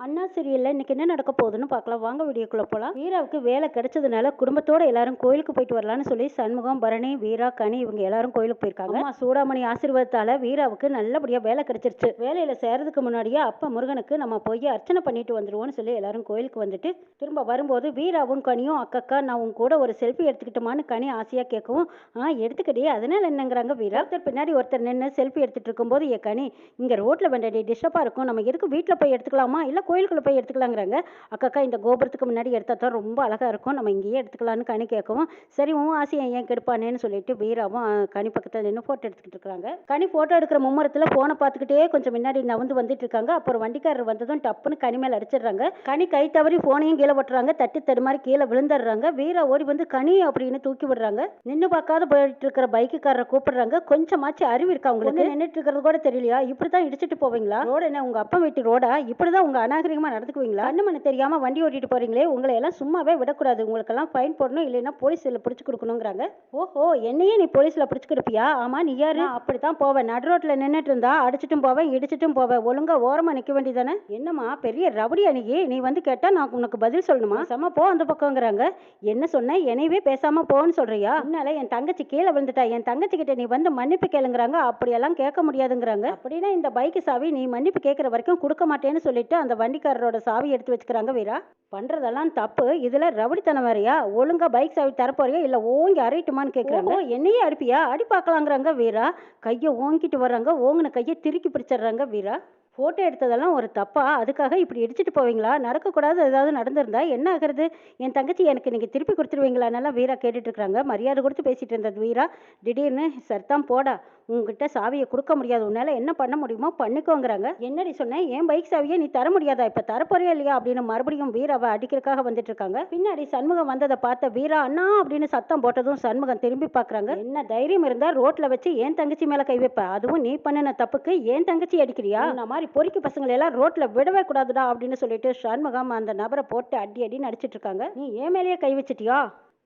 அண்ணா சீரியல்ல இன்னைக்கு என்ன நடக்க போகுதுன்னு பார்க்கலாம். வாங்க வீடியோக்குள்ள போகலாம் வீராவுக்கு வேலை கிடைச்சதுனால குடும்பத்தோட எல்லாரும் கோயிலுக்கு போயிட்டு வரலான்னு சொல்லி சண்முகம் பரணி வீரா கனி இவங்க எல்லாரும் கோயிலுக்கு போயிருக்காங்க. அம்மா சூடாமணி ஆசீர்வாதத்தால வீராவுக்கு நல்லபடியா வேலை கிடைச்சிருச்சு. வேலையில சேர்றதுக்கு முன்னாடியே அப்பா முருகனுக்கு நம்ம போய் அர்ச்சனை பண்ணிட்டு வந்துருவோம்னு சொல்லி எல்லாரும் கோயிலுக்கு வந்துட்டு திரும்ப வரும்போது வீராவும் கனியும் அக்கக்கா நான் உன் கூட ஒரு செல்ஃபி எடுத்துக்கிட்டோமான்னு கனி ஆசையா கேட்கவும் ஆ எடுத்துக்கிட்டே அதனால என்னங்கிறாங்க வீரா? ஒருத்தர் பின்னாடி ஒருத்தர் நின்று செல்ஃபி எடுத்துட்டு இருக்கும்போது ஏ கனி இங்க ரோட்ல வேண்டாடி டிஸ்டர்பா இருக்கும். நம்ம எதுக்கு வீட்டில் போய் எடுத்துக்கலாமா? இல்ல கோயிலுக்குள்ள போய் எடுத்துக்கலாங்கிறாங்க. அக்கா இந்த கோபுரத்துக்கு முன்னாடி எடுத்தா தான் ரொம்ப அழகா இருக்கும். நம்ம இங்கேயே எடுத்துக்கலாம்னு கனி கேட்கவும் சரி உன் ஆசையை ஏன் கெடுப்பானேன்னு சொல்லிட்டு வீராவும் கனி பக்கத்துல நின்று போட்டோ எடுத்துக்கிட்டு இருக்காங்க கனி போட்டோ எடுக்கிற மும்முரத்துல போனை பார்த்துக்கிட்டே கொஞ்சம் முன்னாடி நவந்து வந்துட்டு இருக்காங்க. அப்புறம் வண்டிக்காரர் வந்ததும் டப்புன்னு கனி மேல அடிச்சிடுறாங்க. கனி கை தவறி போனையும் கீழே போட்டுறாங்க. தட்டி தடுமாறி கீழே விழுந்துடுறாங்க. வீரா ஓடி வந்து கனி அப்படின்னு தூக்கி விடுறாங்க. நின்னு பார்க்காத போயிட்டு இருக்கிற பைக்குக்காரரை கூப்பிடுறாங்க. கொஞ்சமாச்சு அறிவு இருக்கா உங்களுக்கு? நின்னுட்டு இருக்கிறது கூட தெரியலையா? இப்படிதான் இடிச்சிட்டு போவீங்களா? ரோடு என்ன உங்க அப்பா வீட்டு ரோடா? இப்படிதான் உங்க அநாகரிகமா நடந்துக்குவீங்களா? கண்ணு மண்ணு தெரியாமல் வண்டி ஓட்டிட்டு போறீங்களே உங்களை எல்லாம் சும்மாவே விடக்கூடாது. உங்களுக்கெல்லாம் ஃபைன் போடணும் இல்லைன்னா போலீஸில் பிடிச்சி கொடுக்கணுங்கிறாங்க. ஓஹோ என்னையே நீ போலீஸில் பிடிச்சி கொடுப்பியா? ஆமா நீ யாரு? அப்படித்தான் போவேன். நடு ரோட்டில் நின்றுட்டு இருந்தா அடிச்சிட்டும் போவேன் இடிச்சிட்டும் போவேன். ஒழுங்காக ஓரமாக நிற்க வேண்டியதானே? என்னம்மா பெரிய ரவுடி அணுகி நீ வந்து கேட்டால் நான் உனக்கு பதில் சொல்லணுமா? செம போ அந்த பக்கங்கிறாங்க என்ன சொன்னேன் என்னையவே பேசாமல் போன்னு சொல்கிறியா அதனால என் தங்கச்சி கீழே விழுந்துட்டா என் தங்கச்சி கிட்ட நீ வந்து மன்னிப்பு கேளுங்கிறாங்க. அப்படியெல்லாம் கேட்க முடியாதுங்கிறாங்க. அப்படின்னா இந்த பைக்கு சாவி நீ மன்னிப்பு கேட்குற வரைக்கும் கொடுக்க மாட்டேன்னு சொல்லிட்டு அந்த வண்டிக்காரரோட சாவி எடுத்து வச்சுக்கிறாங்க வீரா. பண்றதெல்லாம் தப்பு. இதுல ரவுடித்தனம் வேறையா? ஒழுங்கா பைக் சாவி தரப்போறியா? இல்ல ஓங்கி அரைட்டுமான்னு கேக்குறாங்க. என்னையே அடிப்பியா? அடி பார்க்கலாங்கிறாங்க வீரா. கையை ஓங்கிட்டு வர்றாங்க. ஓங்கின கையை திருக்கி பிடிச்சிடுறாங்க வீரா. ஃபோட்டோ எடுத்ததெல்லாம் ஒரு தப்பா? அதுக்காக இப்படி இடிச்சிட்டு போவீங்களா? நடக்கக்கூடாது ஏதாவது நடந்திருந்தா என்ன ஆகுறது? என் தங்கச்சி எனக்கு நீங்கள் திருப்பி கொடுத்துருவீங்களான்னெல்லாம் வீரா கேட்டுட்டு இருக்காங்க மரியாதை கொடுத்து பேசிட்டு இருந்தது வீரா. திடீர்னு சர்தான் போடா. உங்ககிட்ட சாவியை கொடுக்க முடியாது. உன்னால என்ன பண்ண முடியுமோ பண்ணிக்கோங்கிறாங்க. என்னடி சொன்னேன் என் பைக் சாவியை நீ தர முடியாதா? இப்போ தரப்போறியா இல்லையா? அப்படின்னு மறுபடியும் வீராவை அடிக்கிறக்காக வந்துட்டு இருக்காங்க பின்னாடி சண்முகம் வந்ததை பார்த்த வீரா அண்ணா அப்படின்னு சத்தம் போட்டதும் சண்முகம் திரும்பி பாக்குறாங்க என்ன தைரியம் இருந்தா ரோட்ல வச்சு என் தங்கச்சி மேல கை வைப்ப? அதுவும் நீ பண்ணின தப்புக்கு என் தங்கச்சி அடிக்கிறியா? இந்த மாதிரி பொறிக்கு பசங்களை எல்லாம் ரோட்ல விடவே கூடாதுடா அப்படின்னு சொல்லிட்டு சண்முகம் அந்த நபரை போட்டு அடி அடி நடிச்சிட்டு இருக்காங்க நீ ஏன் மேலேயே கை வச்சிட்டியா?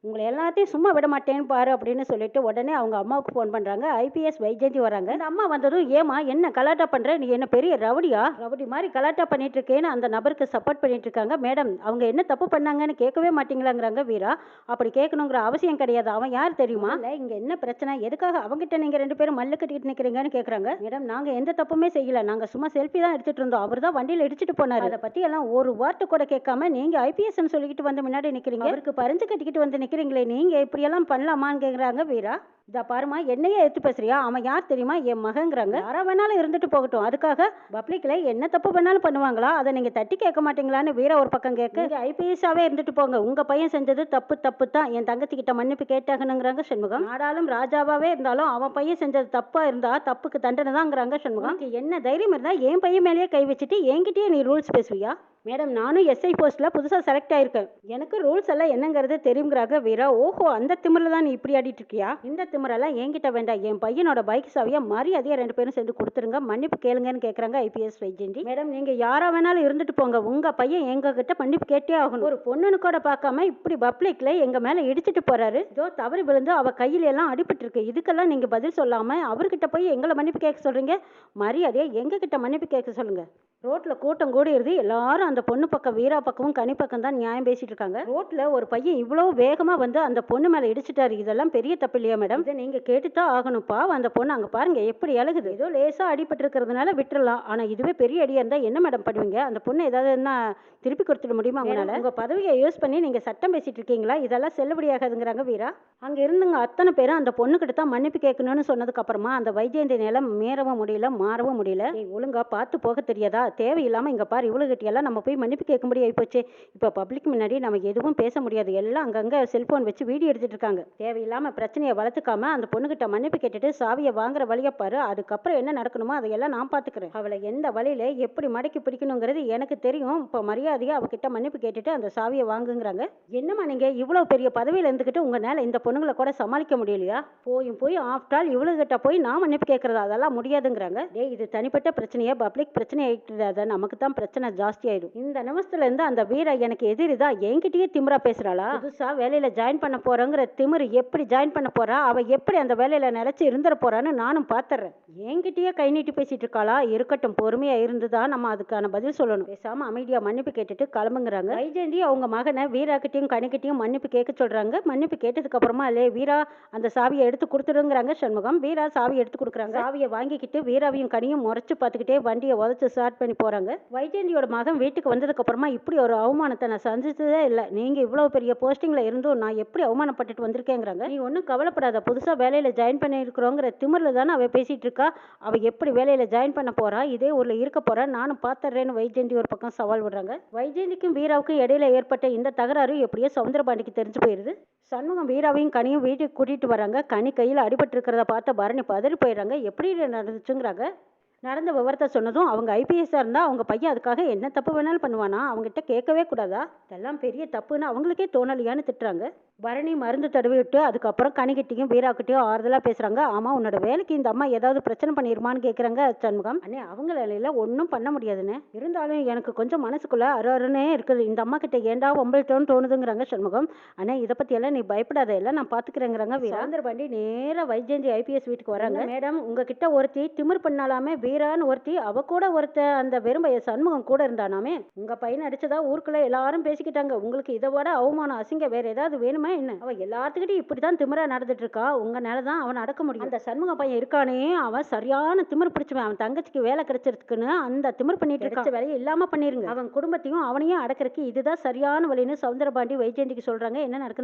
உங்களை எல்லாத்தையும் சும்மா விட மாட்டேன்னு பாரு அப்படின்னு சொல்லிட்டு உடனே அவங்க அம்மாவுக்கு ஃபோன் பண்றாங்க. ஐபிஎஸ் வைஜெயந்தி வராங்க. இந்த அம்மா வந்ததும் ஏமா என்ன கலாட்டா பண்ற? நீ என்ன பெரிய ரவுடியா? ரவுடி மாதிரி கலாட்டா பண்ணிட்டு இருக்கேன்னு அந்த நபருக்கு சப்போர்ட் பண்ணிட்டு இருக்காங்க. மேடம் அவங்க என்ன தப்பு பண்ணாங்கன்னு கேட்கவே மாட்டீங்களாங்கிறாங்க வீரா. அப்படி கேட்கணுங்கிற அவசியம் கிடையாது. அவன் யார் தெரியுமா? இல்லை இங்க என்ன பிரச்சனை? எதுக்காக அவங்ககிட்ட நீங்க ரெண்டு பேரும் மல்லு கட்டிட்டு நிக்கிறீங்கன்னு கேட்குறாங்க? மேடம் நாங்க எந்த தப்புமே செய்யல. நாங்க சும்மா செல்ஃபி தான் எடுத்துட்டு இருந்தோம். அவர் தான் வண்டியில் இடிச்சிட்டு போனாரு. அதை பத்தி எல்லாம் ஒரு வார்த்தை கூட கேட்காம நீங்க ஐபிஎஸ் சொல்லிக்கிட்டு வந்து முன்னாடி நிக்கிறீங்க? அவருக்கு பறிஞ்சு கட்டிக்கிட்டு வந்து நிக்கிறீங்களே நீங்க இப்படி எல்லாம் பண்ணலாமான்னு கேக்குறாங்க வீரா. இதா பாருமா என்னையே எடுத்து பேசுறியா? அவன் யார் தெரியுமா? என் மகங்கிறாங்க யாரா வேணாலும் இருந்துட்டு போகட்டும். அதுக்காக பப்ளிக்ல என்ன தப்பு வேணாலும் பண்ணுவாங்களா? அதை நீங்க தட்டி கேட்க மாட்டீங்களான்னு வீரா ஒரு பக்கம் கேட்க ஐபிஎஸ்ஸாவே இருந்துட்டு போங்க. உங்க பையன் செஞ்சது தப்பு தப்பு தான். என் தங்கச்சி கிட்ட மன்னிப்பு கேட்டாகணுங்கிறாங்க சண்முகம். நாடாலும் ராஜாவாவே இருந்தாலும் அவன் பையன் செஞ்சது தப்பா இருந்தா தப்புக்கு தண்டனை தாங்கிறாங்க சண்முகம் என்ன தைரியம் இருந்தா என் பையன் மேலேயே கை வச்சுட்டு என்கிட்டயே நீ ரூல்ஸ் பேசுவியா? மேடம் நானும் எஸ்ஐ போஸ்ட்ல புதுசாக செலக்ட் ஆயிருக்கேன். எனக்கு ரூல்ஸ் எல்லாம் என்னங்கிறது தெரியுங்கிறாங்க வீரா. ஓஹோ அந்த திமிரில் தான் நீ இப்படி ஆடிட்டு இருக்கியா? இந்த திமிரெல்லாம் என்கிட்ட வேண்டாம். என் பையனோட பைக் சாவியை மரியாதையாக ரெண்டு பேரும் சேர்ந்து கொடுத்துருங்க. மன்னிப்பு கேளுங்கன்னு கேட்குறாங்க ஐபிஎஸ் வைஜெண்டி மேடம் நீங்க யாரா வேணாலும் இருந்துட்டு போங்க. உங்க பையன் எங்க கிட்ட மன்னிப்பு கேட்டே ஆகணும். ஒரு பொண்ணுன்னு கூட பார்க்காம இப்படி பப்ளிக்ல எங்க மேல இடிச்சிட்டு போறாரு. ஜோ தவறி விழுந்து அவ கையில எல்லாம் அடிபட்டு இருக்கு. இதுக்கெல்லாம் நீங்க பதில் சொல்லாம அவர்கிட்ட போய் எங்களை மன்னிப்பு கேட்க சொல்றீங்க? மரியாதையா எங்க கிட்ட மன்னிப்பு கேட்க சொல்லுங்க? ரோட்ல கூட்டம் கூடி எல்லாரும் அந்த பொண்ணு பக்கம் வீரா பக்கமும் கனி பக்கம் தான் நியாயம் பேசிட்டு இருக்காங்க. ரோட்ல ஒரு பையன் இவ்வளவு வேகமா வந்து அந்த பொண்ணு மேல இடிச்சிட்டாரு. இதெல்லாம் பெரிய தப்பு இல்லையா மேடம் இதை நீங்க கேட்டுதான் ஆகணும். பாவம் அந்த பொண்ணு அங்க பாருங்க எப்படி அழுகுது. ஏதோ லேசா அடிபட்டு இருக்கிறதுனால விட்டுறலாம். ஆனா இதுவே பெரிய அடியா இருந்தா என்ன மேடம் பண்ணுவீங்க? அந்த பொண்ணு ஏதாவது என்ன திருப்பி கொடுத்துட முடியுமா உங்களால? உங்க பதவியை யூஸ் பண்ணி நீங்க சட்டம் பேசிட்டு இருக்கீங்களா? இதெல்லாம் செல்லுபடியாகாதுங்கிறாங்க வீரா. அங்க இருந்துங்க அத்தனை பேரும் அந்த பொண்ணுகிட்ட தான் மன்னிப்பு கேட்கணும்னு சொன்னதுக்கு அப்புறமா அந்த வைஜெயந்தி நிலம் மீறவும் முடியல மாறவும் முடியல. ஒழுங்கா பார்த்து போக தெரியாதா? தேவையில்லாம இங்க பாரு இவ்வளவு கிட்டியெல்லாம் நம்ம போய் மன்னிப்பு கேட்க முடியாது போச்சு இப்போ பப்ளிக் முன்னாடி நம்ம எதுவும் பேச முடியாது. எல்லாம் அங்கங்கே செல்ஃபோன் வச்சு வீடியோ எடுத்துகிட்டு இருக்காங்க. தேவையில்லாமல் பிரச்சனையை வளர்த்துக்காம அந்த பொண்ணுகிட்ட மன்னிப்பு கேட்டுட்டு சாவியை வாங்குற வழியை பாரு. அதுக்கப்புறம் என்ன நடக்கணுமோ அதையெல்லாம் நான் பார்த்துக்கிறேன் அவளை எந்த வழியில் எப்படி மடக்கி பிடிக்கணுங்கிறது எனக்கு தெரியும். இப்போ மரியாதையாக அவகிட்ட மன்னிப்பு கேட்டுட்டு அந்த சாவியை வாங்குங்கிறாங்க. என்னம்மா நீங்கள் இவ்வளோ பெரிய பதவியில இருந்துக்கிட்டு உங்களால் இந்த பொண்ணுங்களை கூட சமாளிக்க முடியலையா? போயும் போய் ஆஃப்டர் ஆல் இவ்வளவு கிட்ட போய் நான் மன்னிப்பு கேட்குறது? அதெல்லாம் முடியாதுங்கிறாங்க. டே இது தனிப்பட்ட பிரச்சனையாக பப்ளிக் பிரச்சனை ஆகிட்டு நமக்கு தான் பிரச்சனை ஜாஸ்தியாயிடும் இந்த நிமிஷத்துல இருந்து அந்த வீரா எனக்கு எதிரி தான். என்கிட்டயே திமிரா பேசுறாளா? புதுசா வேலையில ஜாயின் பண்ண போறேங்கிற திமிரு எப்படி ஜாயின் பண்ண போறா? அவ எப்படி அந்த வேலையில நிலைச்சு இருந்துட போறான்னு நானும் பாத்துறேன். என்கிட்டயே கை நீட்டி பேசிட்டு இருக்காளா? இருக்கட்டும் பொறுமையா இருந்துதான் நம்ம அதுக்கான பதில் சொல்லணும். பேசாம அமைதியா மன்னிப்பு கேட்டுட்டு கிளம்புங்கிறாங்க. வைஜெயந்தி அவங்க மகனை வீரா கிட்டயும் மன்னிப்பு கேட்க சொல்றாங்க. மன்னிப்பு கேட்டதுக்கு அப்புறமா வீரா அந்த சாவியை எடுத்து கொடுத்துருங்கிறாங்க சண்முகம். வீரா சாவியை எடுத்து கொடுக்குறாங்க. சாவியை வாங்கிக்கிட்டு வீராவையும் கனியும் முறைச்சு பார்த்துக்கிட்டே வண்டியை உதச்சு ஸ்டார்ட் பண்ணி போறாங்க. வைஜெயந்தியோட மகன் வீட்டுக்கு வந்ததுக்கு அப்புறமா இப்படி ஒரு அவமானத்தை நான் சந்திச்சதே இல்லை. நீங்க இவ்வளவு பெரிய போஸ்டிங்ல இருந்தும் நான் எப்படி அவமானப்பட்டுட்டு வந்திருக்கேங்கிறாங்க. நீ ஒன்றும் கவலைப்படாத. புதுசாக வேலையில் ஜாயின் பண்ணியிருக்கிறோங்கிற திமிரில் தானே அவள் பேசிகிட்டு இருக்கா? அவள் எப்படி வேலையில் ஜாயின் பண்ண போகிறா இதே ஊரில் இருக்க போகிறா நானும் பார்த்துட்றேன்னு வைஜெயந்தி ஒரு பக்கம் சவால் விடுறாங்க. வைஜெயந்திக்கும் வீராவுக்கும் இடையில ஏற்பட்ட இந்த தகராறு எப்படியோ சவுந்தரபாண்டிக்கு தெரிஞ்சு போயிடுது சண்முகம் வீராவையும் கனியும் வீட்டுக்கு கூட்டிகிட்டு வராங்க. கனி கையில் அடிபட்டு இருக்கிறத பார்த்த பரணி பதறி போயிடுறாங்க. எப்படி நடந்துச்சுங்கிறாங்க. நடந்த விவரத்தை சொன்னதும் அவங்க ஐபிஎஸ்ஸாக இருந்தால் அவங்க பையன் அதுக்காக என்ன தப்பு வேணாலும் பண்ணுவானா? அவங்ககிட்ட கேட்கவே கூடாதா? இதெல்லாம் பெரிய தப்புன்னு அவங்களுக்கே தோணலையான்னு திட்டுறாங்க. பரணி மருந்து தடவி விட்டு அதுக்கப்புறம் கனிக்கிட்டையும் வீராக்கிட்டையும் ஆறுதலாக பேசுகிறாங்க ஆமாம் உன்னோட வேலைக்கு இந்த அம்மா ஏதாவது பிரச்சனை பண்ணிருமான்னு கேட்குறாங்க சண்முகம். அண்ணே அவங்களால ஒன்றும் பண்ண முடியாதுண்ணே. இருந்தாலும் எனக்கு கொஞ்சம் மனசுக்குள்ள அரு அருன்னே இருக்குது. இந்த அம்மா கிட்ட ஏண்டா ஒம்பளிட்டோன்னு தோணுதுங்கிறாங்க சண்முகம். அண்ணே இதை பற்றி எல்லாம் நீ பயப்படாத. எல்லாம் நான் பார்த்துக்கிறேங்கிறாங்க வீராந்தர் பாண்டி நேராக வைஜெயந்தி ஐபிஎஸ் வீட்டுக்கு வராங்க. மேடம் உங்ககிட்ட ஒருத்தி திமிர் பண்ணாலாமே வீரான்னு ஒருத்தி அவ கூட ஒருத்த அந்த வெறும்பைய சண்முகம் கூட இருந்தானாமே. உங்க பையன் அடிச்சதா ஊருக்குள்ள எல்லாரும் பேசிக்கிட்டாங்க. உங்களுக்கு இதை விட அவமானம் அசிங்க வேற ஏதாவது வேணுமா? என்ன? அவ எல்லாத்துக்கிட்டையும் இப்படிதான் திமிரா நடந்துட்டு இருக்கா உங்கனால தான் அவன் அடக்க முடியும். அந்த சண்முக பையன் இருக்கானே அவன் சரியான திமிர் பிடிச்சவன் அவன் தங்கச்சிக்கு வேலை கிடைச்சிருக்குன்னு அந்த திமிர் பண்ணிட்டு இருக்க வேலையை இல்லாம பண்ணிருங்க. அவன் குடும்பத்தையும் அவனையும் அடக்கிறதுக்கு இதுதான் சரியான வழின்னு சவுந்தரபாண்டி வைஜெயந்திக்கு சொல்றாங்க. என்ன நடக்குது?